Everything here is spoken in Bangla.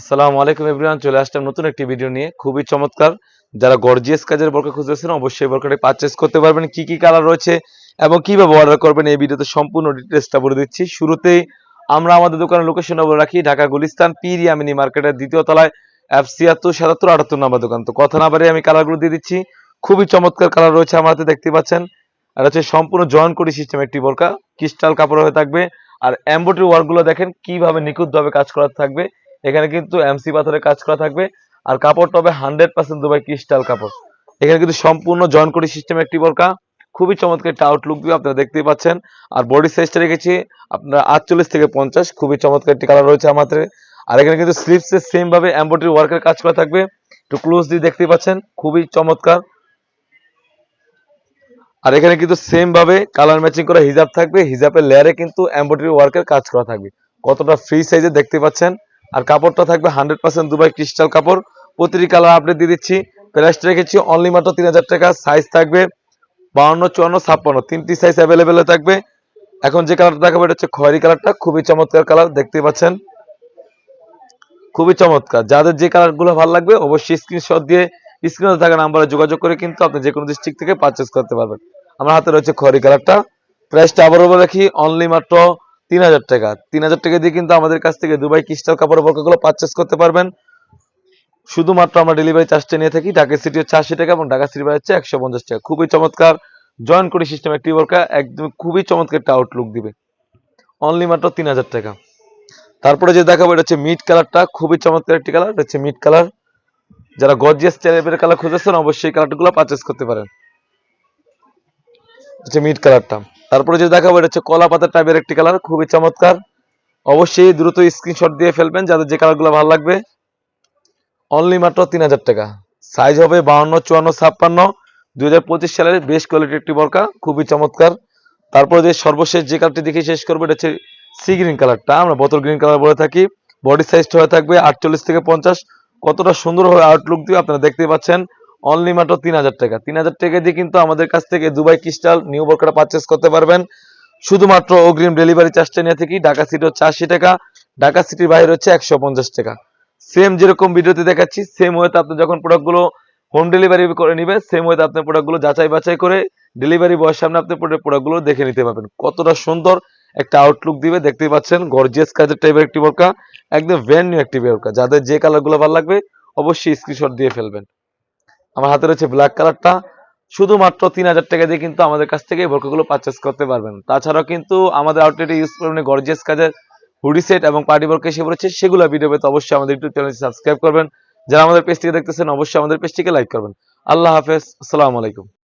আসসালামু আলাইকুম এভরিওয়ান, চলে আসলাম নতুন একটি ভিডিও নিয়ে। খুবই চমৎকার। যারা গর্জিয়াস কাজের বোরকা খুঁজতেছেন, অবশ্যই বোরকাটি পারচেস করতে পারবেন। কি কি কালার রয়েছে এবং কীভাবে অর্ডার করবেন, এই ভিডিওতে সম্পূর্ণ ডিটেলসটা বলে দিচ্ছি। শুরুতেই আমরা আমাদের দোকানের লোকেশন বলে রাখি ঢাকা গুলিস্তান পিরি আমিনি মার্কেটের দ্বিতীয় তলায় এফ ছিয়াত্তর সাতাত্তর, আটাত্তর নাম্বার দোকান। তো কথা না বাড়িয়ে আমি কালারগুলো দিয়ে দিচ্ছি। খুবই চমৎকার কালার রয়েছে আমার হাতে, দেখতে পাচ্ছেন। আর হচ্ছে সম্পূর্ণ জয়েন করি সিস্টেম একটি বোরকা। ক্রিস্টাল কাপড় হয়ে থাকবে। আর এমব্রয়ডারি ওয়ার্কগুলো দেখেন, কীভাবে নিখুঁতভাবে কাজ করা থাকবে। এখানে কিন্তু এমসি পাথরের কাজ করা থাকবে। আর কাপড়টা হবে হান্ড্রেড পার্সেন্ট দুবাই ক্রিস্টাল কাপড়। এখানে কিন্তু সম্পূর্ণ জয়েন করি সিস্টেম একটি বোরকা। খুবই চমৎকার একটা আউটলুক দিয়ে আপনারা দেখতেই পাচ্ছেন। আর বডি সাইজটা রেখেছি আপনার আটচল্লিশ থেকে পঞ্চাশ। খুবই চমৎকার একটি কালার রয়েছে আমাদের আর এখানে কিন্তু স্লিপসে সেম ভাবে এমব্রয়ডারি ওয়ার্কের কাজ করা থাকবে। একটু ক্লোজ দিয়ে দেখতেই পাচ্ছেন, খুবই চমৎকার। আর এখানে কিন্তু সেম ভাবে কালার ম্যাচিং করা হিজাব থাকবে। হিজাবের লেয়ারে কিন্তু এমব্রয়ডারি ওয়ার্কের কাজ করা থাকবে। কতটা ফ্রি সাইজে দেখতে পাচ্ছেন। আর কাপড়টা থাকবে হান্ড্রেড পার্সেন্ট দুবাই ক্রিস্টাল কাপড়। প্রতিটি কালার আপডেট দিয়ে দিচ্ছি। প্রাইসটা রেখেছি অনলি মাত্র তিন হাজার টাকা। সাইজ থাকবে বাউন্ন, চুয়ান্ন, ছাপ্পান্ন। তিনটি সাইজ অ্যাভেলেবেল থাকবে। এখন যে কালারটা দেখাবো, এটা হচ্ছে খয়েরি কালারটা। খুবই চমৎকার কালার দেখতে পাচ্ছেন। খুবই চমৎকার। যাদের যে কালারগুলো ভালো লাগবে, অবশ্যই স্ক্রিনশট দিয়ে স্ক্রিনে থাকা নাম্বারে যোগাযোগ করে কিন্তু আপনি যে কোনো ডিস্ট্রিক্ট থেকে পারচেস করতে পারবেন। আমার হাতে রয়েছে খয়েরি কালারটা। প্রাইসটা আবার বলে রাখি অনলি মাত্র তিন হাজার টাকা। তিন হাজার টাকা দিয়ে কিন্তু আমাদের কাছ থেকে দুবাই ক্রিস্টাল কাপড়ের বোরকাগুলো পারচেস করতে পারবেন। শুধুমাত্র আমরা ডেলিভারি চার্জটা নিয়ে থাকি, ঢাকা সিটি হচ্ছে আশি টাকা এবং ঢাকা সিটি হচ্ছে একশো পঞ্চাশ টাকা। খুবই চমৎকার। জয়েন করি সিস্টেম একটি বর্কা একদম খুবই চমৎকার একটা আউটলুক দিবে। অনলি মাত্র তিন হাজার টাকা। তারপরে যে দেখাবো, এটা হচ্ছে মিড কালারটা খুবই চমৎকার একটি কালার এটা হচ্ছে মিড কালার যারা গর্জিয়াস টাইপের কালার খুঁজেছেন, অবশ্যই কালারগুলো পারচেস করতে পারেন। হচ্ছে মিড কালারটা তারপরে যে দেখাবো, এটা হচ্ছে কলা পাতা টাইপের একটি কালার খুবই চমৎকার। অবশ্যই দ্রুত স্ক্রিনশট দিয়ে ফেলবেন যাদের যে কালারগুলো ভালো লাগবে। অনলি মাত্র তিন হাজার টাকা। সাইজ হবে বাউন্ন, চুয়ান্ন, ছাপ্পান্ন। দুই হাজার পঁচিশ সালের বেশ কোয়ালিটির একটি বরকা, খুবই চমৎকার। তারপরে যে সর্বশেষ যে কালারটি দেখে শেষ করব, এটা হচ্ছে সি গ্রিন কালারটা আমরা বোতল গ্রিন কালার বলে থাকি। বডি সাইজটা হয়ে থাকবে আটচল্লিশ থেকে পঞ্চাশ। কতটা সুন্দরভাবে আউটলুক দিয়ে আপনারা দেখতে পাচ্ছেন। অনলি মাত্র তিন হাজার টাকা। তিন হাজার টাকা দিয়ে কিন্তু আমাদের কাছ থেকে দুবাই ক্রিস্টাল নিউ বরকাটা পারচেস করতে পারবেন। শুধুমাত্র অগ্রিম ডেলিভারি চার্জটা নিয়ে থাকি ঢাকা সিটি হচ্ছে আশি টাকা, ঢাকা সিটির বাইরে হচ্ছে একশো পঞ্চাশ টাকা। সেম যেরকম ভিডিওতে দেখাচ্ছি সেম ওয়েতে আপনি যখন প্রোডাক্টগুলো হোম ডেলিভারি করে নিবে সেম ওয়েতে আপনি প্রোডাক্টগুলো যাচাই বাছাই করে ডেলিভারি বয়ের সামনে আপনি প্রোডাক্টগুলো দেখে নিতে পারবেন। কতটা সুন্দর একটা আউটলুক দিবে, দেখতেই পাচ্ছেন গর্জিয়াস কাজের টাইপের একটি বোরকা, একদম ভ্যান নিউ একটি বোরকা। যাদের যে কালারগুলো ভালো লাগবে, অবশ্যই স্ক্রিনশট দিয়ে ফেলবেন। আমার হাতে রয়েছে ব্ল্যাক কালারটা শুধুমাত্র তিন হাজার টাকা দিয়ে কিন্তু আমাদের কাছ থেকে এই পারচেস করতে পারবেন। তাছাড়াও কিন্তু আমাদের আউটলেটে ইউজ করবেন গর্জিয়াস কাজের হুডি সেট এবং পার্টি বোরকা এসে পড়েছে, সেগুলো ভিডিও পেতে অবশ্যই আমাদের ইউটিউব চ্যানেলটি সাবস্ক্রাইব করবেন। যারা আমাদের পেজটিকে দেখতেছেন, অবশ্যই আমাদের পেজটিকে লাইক করবেন। আল্লাহ হাফেজ, আসসালামু আলাইকুম।